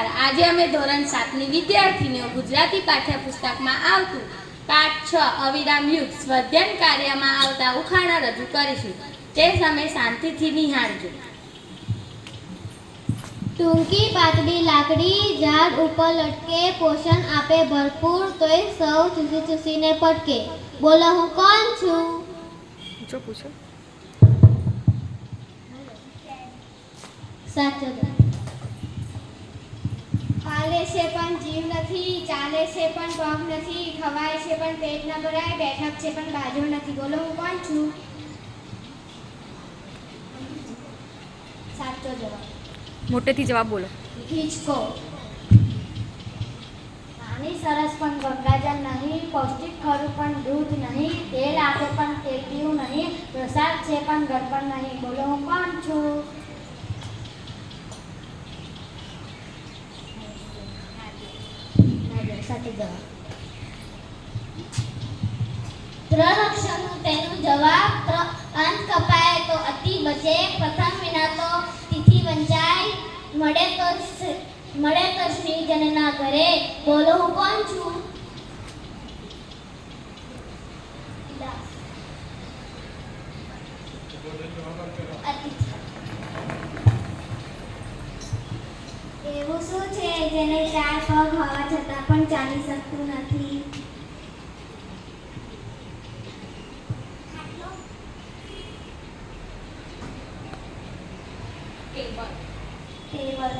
નમસ્કાર આજે અમે ધોરણ સાતની વિદ્યાર્થીનીઓ ગુજરાતી પાઠ્યપુસ્તકમાં આવતું પાઠ છ અવિરામ યુગ સ્વધ્યન કાર્યમાં આવતા ઉખાણા રજૂ કરીશું. તે સમય શાંતિથી નિહાળજો. ટૂંકી પાતળી લાકડી ઝાડ ઉપર લટકે પોષણ આપે ભરપૂર તોય સૌ ચૂસી ચૂસીને પટકે. બોલો હું કોણ છું? પૂછો પૂછો. સાચો જવાબ. હાલે છે પણ જીવ નથી ચાલે છે પણ પગ નથી ખવાય છે પણ પેટ ન ભરાય બેઠક છે પણ બાજુ નથી. બોલો હું કોણ છું? સાચો જવાબ. મોટેથી જવાબ બોલો. હિંચકો નાની સરસ પણ ગંગાજળ નહીં પૌષ્ટિક ખરું પણ દૂધ નહીં તેલ આપે પણ તે પીવું નહીં પ્રસાદ છે પણ ગરપણ નહીં. બોલો હું કોણ છું? સાચો જવાબ. ત્રણઅક્ષરનું તેનું જવાબ અંત કપાય તો અતિ બચે પ્રથમ વિના તો તિથિ વંચાય, મળે તો મળે તો સ્નેહજનના ઘરે. બોલો, હું કોણ છું? એવું શું છે? જેને ચાર પગ હોવા છતાં પણ ચાલી શકતું નથી. ટેબલ